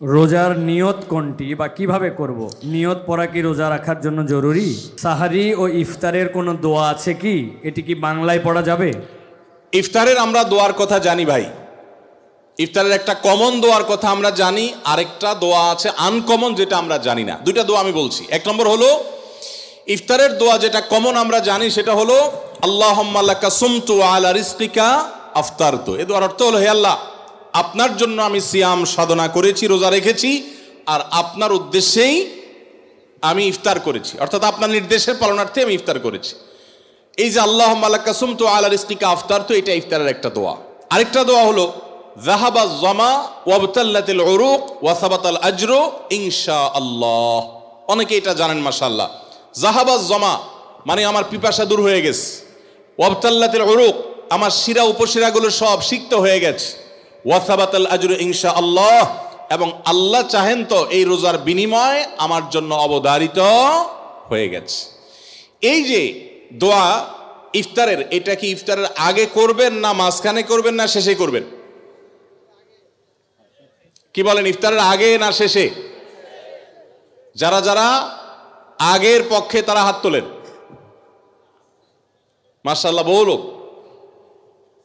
রোজার নিয়ত কোনটি বা কীভাবে করব? নিয়ত পড়া কি রোজা রাখার জন্য জরুরি? সাহারি ও ইফতারের কোনো দোয়া আছে কি? এটি কি বাংলায় পড়া যাবে? ইফতারের আমরা দোয়ার কথা জানি ভাই। ইফতারের একটা কমন দোয়ার কথা আমরা জানি, আরেকটা দোয়া আছে আনকমন যেটা আমরা জানি না। দুইটা দোয়া আমি বলছি। এক নম্বর হলো, ইফতারের দোয়া যেটা কমন আমরা জানি, সেটা হলো আল্লাহ সুমতু আলা রিস্তিকা আফতার তো এ দোয়ার অর্থ হলো, হে আল্লাহ আপনার জন্য আমি সিয়াম সাধনা করেছি, রোজা রেখেছি, আর আপনার উদ্দেশ্যেই আমি ইফতার করেছি। অর্থাৎ আপনার নির্দেশের পালনার্থে আমি ইফতার করেছি। এই যে আল্লাহ মালাকাসুম তো আলা রিস্তিকা আফতার, তো এটা ইফতারের একটা দোয়া। আরেকটা দোয়া হলো জাহাবা জমা ওয়াবতাল্লাতিল উরুক ওয়াসাবাতাল আজরু ইনশা আল্লাহ অনেকে এটা জানেন, মাশাআল্লাহ। জাহাবা জমা মানে আমার পিপাসা দূর হয়ে গেছে। ওয়াবতাল্লাতিল উরুক, আমার শিরা উপশিরাগুলো সব সিক্ত হয়ে গেছে। ওয়াসাবাতাল আজরু ইনশা আল্লাহ এবং আল্লাহ চাহেন তো এই রোজার বিনিময় আমার জন্য অবধারিত হয়ে গেছে। এই যে দোয়া ইফতারের, এটা কি ইফতারের আগে করবেন না মাঝখানে করবেন না শেষে করবেন? কি বলেন, ইফতারের আগে না শেষে? যারা যারা আগের পক্ষে তারা হাত তোলেন। মার্শাল্লাহ বহু লোক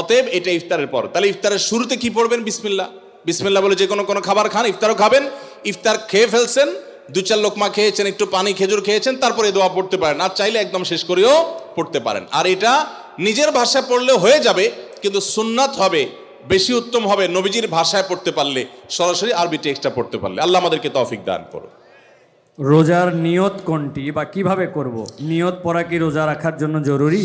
অতএব এটা ইফতারের পর। তাহলে ইফতারের শুরুতে কি পড়বেন? বিসমিল্লা বিসমিল্লা বলে যে কোনো কোনো খাবার খান, ইফতারও খাবেন। ইফতার খেয়ে ফেলছেন, দু চার লোকমা খেয়েছেন, একটু পানি খেজুর খেয়েছেন, তারপরে দোয়া পড়তে পারেন। আর চাইলে একদম শেষ করেও পড়তে পারেন। আর এটা নিজের ভাষায় পড়লে হয়ে যাবে, কিন্তু সুন্নাত হবে, বেশি উত্তম হবে নবীজির ভাষায় পড়তে পারলে, সরাসরি আরবি টেক্সটটা পড়তে পারলে। আল্লাহ আমাদেরকে তৌফিক দান করো রোজার নিয়ত কোনটি বা কীভাবে করব? নিয়ত পড়া কি রোজা রাখার জন্য জরুরি?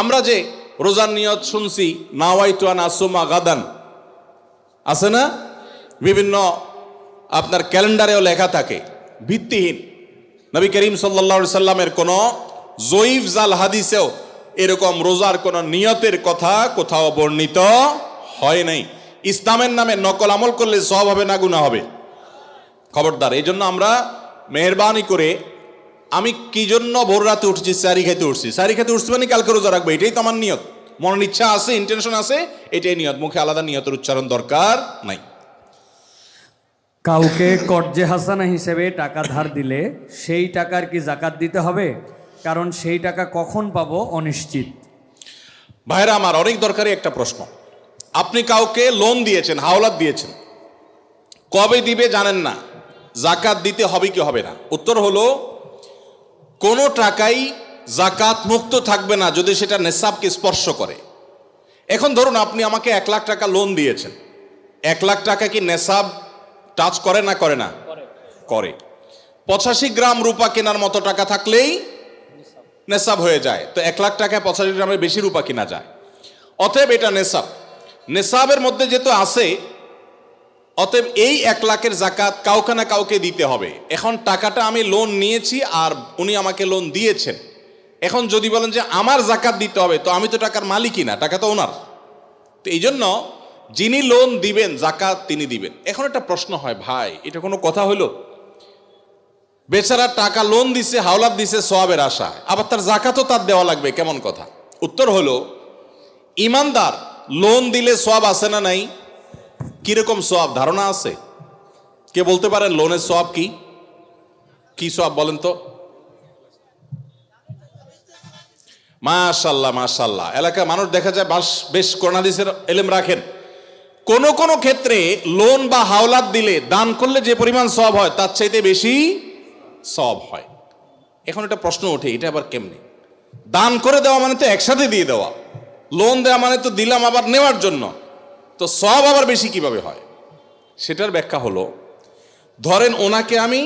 আমরা যে রোজার নিয়ত শুনছি, নাওয়াইতুয়ান আসুমা গাদান। আছে না? বিভিন্ন আপনার ক্যালেন্ডারেও লেখা থাকে, ভিত্তিহীন। নবী করিম সাল্লা সাল্লামের কোনো জয়ীফ জাল হাদিসেও এরকম রোজার কোনো নিয়তের কথা কোথাও বর্ণিত হয় নাই। ইসলামের নামে নকল আমল করলে সব হবে না গুণা হবে। খবরদার এই জন্য আমরা মেহরবানি করে আমি কি জন্য ভোর রাতে উঠছি সারি খেতে উঠছি? সারি খেতে উঠছি মানে কালকে রোজা রাখব? এটাই তো আমার নিয়ত। মনের ইচ্ছা আছে ইন্টেনশন আছে এটাই নিয়ত। মুখে আলাদা নিয়তের উচ্চারণ দরকার নাই। কাউকে কর্জে হাসানা হিসেবে টাকা ধার দিলে সেই টাকার কি জাকাত দিতে হবে? কারণ সেই টাকা কখন পাবো অনিশ্চিত। ভাইরা আমার অনেক দরকারি একটা প্রশ্ন। আপনি কাউকে লোন দিয়েছেন হাওলাত দিয়েছেন। কবে দিবে জানেন না। জাকাত দিতে হবে কি হবে না? উত্তর হলো কোনো টাকাই জাকাত মুক্ত থাকবে না যদি সেটা নেশাবকে স্পর্শ করে। এখন ধরুন আপনি আমাকে এক লাখ টাকা লোন দিয়েছেন। এক লাখ টাকা কি নেশাব টাচ করে না করে না? করে। পঁচাশি গ্রাম রূপা কেনার মতো টাকা থাকলেই নেশাব হয়ে যায়। তো এক লাখ টাকায় পঁচাশি গ্রামের বেশি রূপা কিনা যায়। অতএব এটা নেশাব। নেশাবের মধ্যে যেহেতু আছে অতএব এই এক লাখের জাকাত কাউকে না কাউকে দিতে হবে। এখন টাকাটা আমি লোন নিয়েছি আর উনি আমাকে লোন দিয়েছেন। এখন যদি বলেন যে আমার জাকাত দিতে হবে, তো আমি তো টাকার মালিকই না, টাকা তো ওনার তো এই জন্য যিনি লোন দিবেন জাকাত তিনি দিবেন। এখন একটা প্রশ্ন হয়, ভাই, এটা কোনো কথা হলো বেচারা টাকা লোন দিছে, হাওলাত দিছে সোয়াবের আশা আবার তার জাকাতও তার দেওয়া লাগবে, কেমন কথা? উত্তর হলো, ইমানদার লোন দিলে সোয়াব আছে না নাই? কীরকম সোয়াব ধারণা আছে? কে বলতে পারেন লোনের সোয়াব কি? কি সব বলেন তো? মাশাল্লাহ মাশাল্লাহ এলাকায় মানুষ দেখা যায় বাস, বেশ করোনাদিসের এলেম রাখেন। কোন কোন ক্ষেত্রে লোন বা হাওলাত দিলে, দান করলে যে পরিমাণ সব হয়, তার চাইতে বেশি সব হয়। এখন একটা প্রশ্ন ওঠে, এটা আবার কেমনে? দান করে দেওয়া মানে তো একসাথে দিয়ে দেওয়া। লোন দেওয়া মানে তো দিলাম আবার নেওয়ার জন্য। তো সব আবার বেশি কীভাবে হয়? সেটার ব্যাখ্যা হলো, ধরেন ওনাকে আমি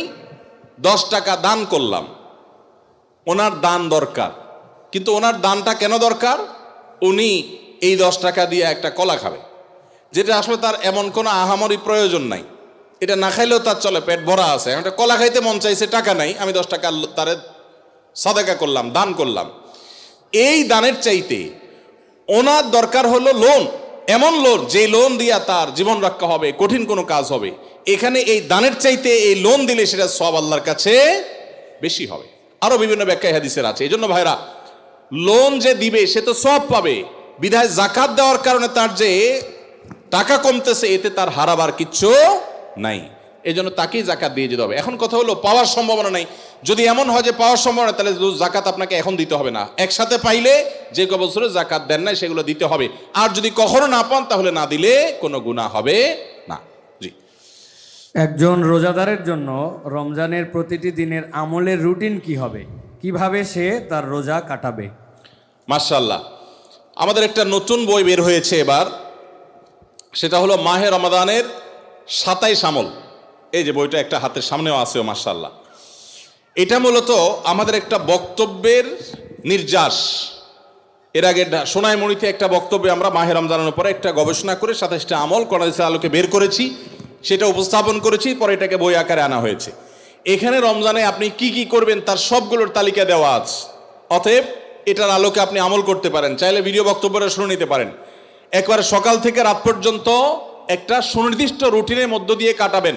দশ টাকা দান করলাম। ওনার দান দরকার। কিন্তু ওনার দানটা কেন দরকার? উনি এই দশ টাকা দিয়ে একটা কলা খাবে, যেটা আসলে তার এমন কোনো আহামরি প্রয়োজন নাই। এটা না খাইলেও তার চলে, পেট ভরা আছে। এখন কলা খাইতে মন চাইছে, টাকা নাই, আমি দশ টাকা তারে সাদাকা করলাম, দান করলাম। এই দানের চাইতে ওনার দরকার হলো লোন এমন লোন যে লোন দিয়া তার জীবন রক্ষা হবে, কঠিন কোনো কাজ হবে, এখানে এই দানের চাইতে এই লোন দিলে সেটা সব আল্লাহর কাছে বেশি হবে। আরও বিভিন্ন ব্যাখ্যা হাদিসের আছে। এই জন্য ভাইরা, লোন যে দিবে, সে তো সব পাবে। বিধায় জাকাত দেওয়ার কারণে তার যে টাকা কমতেছে, এতে তার হারাবার কিচ্ছু নাই। এই জন্য তাকেই জাকাত দিয়ে যেতে হবে। এখন কথা হলো পাওয়ার সম্ভাবনা নাই। যদি এমন হয় যে পাওয়ার সম্ভাবনা তাহলে জাকাত আপনাকে এখন দিতে হবে না। একসাথে পাইলে যে ক বছরে জাকাত দেন নাই সেগুলো দিতে হবে। আর যদি কখনো না পান তাহলে না দিলে কোনো গুণা হবে না। জি। একজন রোজাদারের জন্য রমজানের প্রতিটি দিনের আমলের রুটিন কি হবে? কীভাবে সে তার রোজা কাটাবে? মার্শাল্লাহ আমাদের একটা নতুন বই বের হয়েছে এবার। সেটা হলো মাহে রমাদানের সাতাইশ আমল। এই যে বইটা একটা হাতের সামনেও আছে মার্শাল্লাহ এটা মূলত আমাদের একটা বক্তব্যের নির্যাস। এর আগে সোনাইমণিতে একটা বক্তব্যে আমরা মাহে রমজানের উপরে একটা গবেষণা করে সাথে সাতাইশটা আমল করাদিসের আলোকে বের করেছি, সেটা উপস্থাপন করেছি, পরে এটাকে বই আকারে আনা হয়েছে। এখানে রমজানে আপনি কি কি করবেন তার সবগুলোর তালিকা দেওয়া আছে। অতএব এটার আলোকে আপনি আমল করতে পারেন, চাইলে ভিডিও বক্তব্যটা শুনে নিতে পারেন। একবারে সকাল থেকে রাত পর্যন্ত একটা সুনির্দিষ্ট রুটিনের মধ্য দিয়ে কাটাবেন।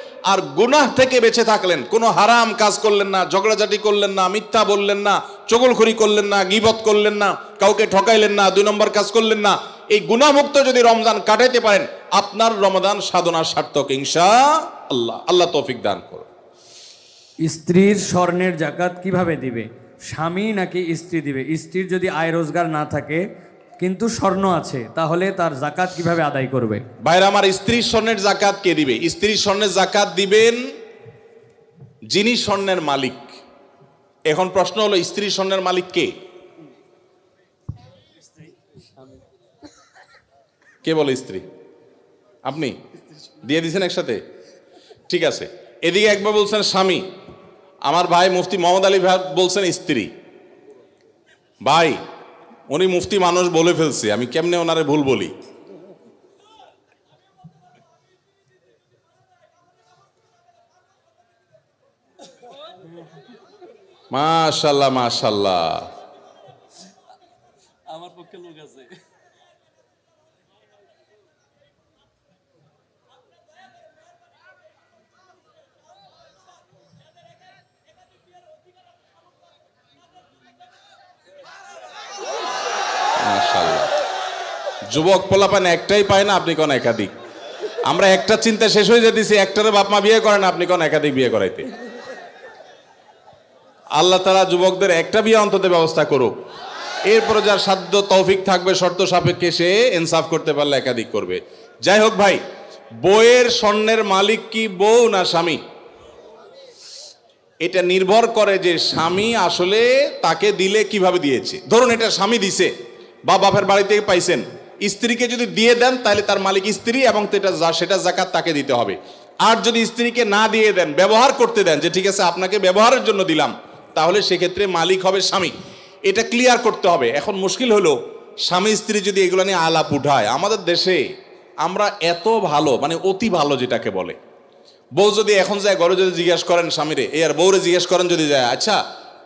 আর গুনাহ থেকে বেঁচে থাকলেন। কোনো হারাম কাজ করলেন না, ঝগড়াঝাটি করলেন না, মিথ্যা বললেন না, চগলখড়ি করলেন না, গিবত করলেন না, কাউকে ঠকাইলেন না, দুই নম্বর কাজ করলেন না। এই গুনাহমুক্ত যদি রমজান কাটাইতে পারেন, আপনার রমজান সাধনা সার্থক ইংসা আল্লাহ আল্লাহ তৌফিক দান করুন। স্ত্রীর স্বর্ণের জাকাত কীভাবে দিবে? স্বামী নাকি স্ত্রী দিবে? স্ত্রীর যদি আয় রোজগার না থাকে কিন্তু স্বর্ণ আছে, তাহলে তার জাকাত কীভাবে আদায় করবে? ভাইরা, আমার স্ত্রীর স্বর্ণের জাকাত কে দিবে? স্ত্রীর স্বর্ণের জাকাত দিবেন যিনি স্বর্ণের মালিক। এখন প্রশ্ন হলো স্ত্রীর স্বর্ণের মালিক কে? কে বলে স্ত্রী? আপনি? দিয়ে দিছেন একসাথে? ঠিক আছে। এদিকে একবার বলছেন স্বামী। আমার ভাই মুফতি মোহাম্মদ আলী ভাই বলছেন স্ত্রী। ভাই উনি মুফতি মানুষ বলে ফেলছে, আমি কেমনে ওনারে ভুল বলি? মাশাল্লাহ মাশাল্লাহ। আমার পক্ষে লোক আছে মাশাল্লাহ যুবক পোলাপান একটাই পায় না, আপনি কোন একাধিক। আমরা একটা চিন্তা শেষ হয়ে যেতেছি একটারে বাপ মা বিয়ে করেন আপনি কোন একাধিক বিয়ে করাইতে। আল্লাহ তারা যুবকদের একটা বিয়ে অন্তত ব্যবস্থা করুক। এরপরে যার সাধ্য তৌফিক থাকবে, শর্ত সাপেক্ষে সে ইনসাফ করতে পারলে একাধিক করবে। যাই হোক ভাই, বইয়ের স্বর্ণের মালিক কি বউ না স্বামী? এটা নির্ভর করে যে স্বামী আসলে তাকে দিলে কীভাবে দিয়েছে। ধরুন এটা স্বামী দিছে, বা বাপের বাড়ি থেকে পাইছেন। স্ত্রীকে যদি দিয়ে দেন, তাহলে তার মালিক স্ত্রী এবং সেটা জাকাত তাকে দিতে হবে। আর যদি স্ত্রীকে না দিয়ে দেন, ব্যবহার করতে দেন, যে ঠিক আছে, আপনাকে ব্যবহারের জন্য দিলাম, তাহলে সেক্ষেত্রে মালিক হবে স্বামী। এটা ক্লিয়ার করতে হবে। এখন মুশকিল হলো, স্বামী স্ত্রী যদি এগুলো নিয়ে আলাপ উঠায়, আমাদের দেশে আমরা এত ভালো মানে অতি ভালো যেটাকে বলে। বউ যদি এখন যায় ঘরে যদি জিজ্ঞেস করেন স্বামীরে এ আর বউরে জিজ্ঞেস করেন যদি যায় আচ্ছা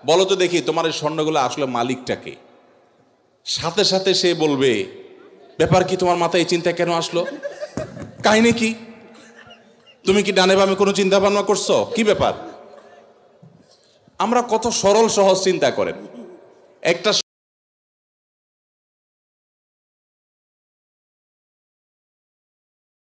বলো তো দেখি তোমার এই স্বর্ণগুলো আসলে মালিকটাকে সাথে সাথে সে বলবে ব্যাপার কি তোমার মাথায় এই চিন্তা কেন আসলো? কাহিনী কি? তুমি কি ডানে বামে কোনো চিন্তা ভাবনা করছ? কি ব্যাপার? আমরা কত সরল সহজ চিন্তা করেন। একটা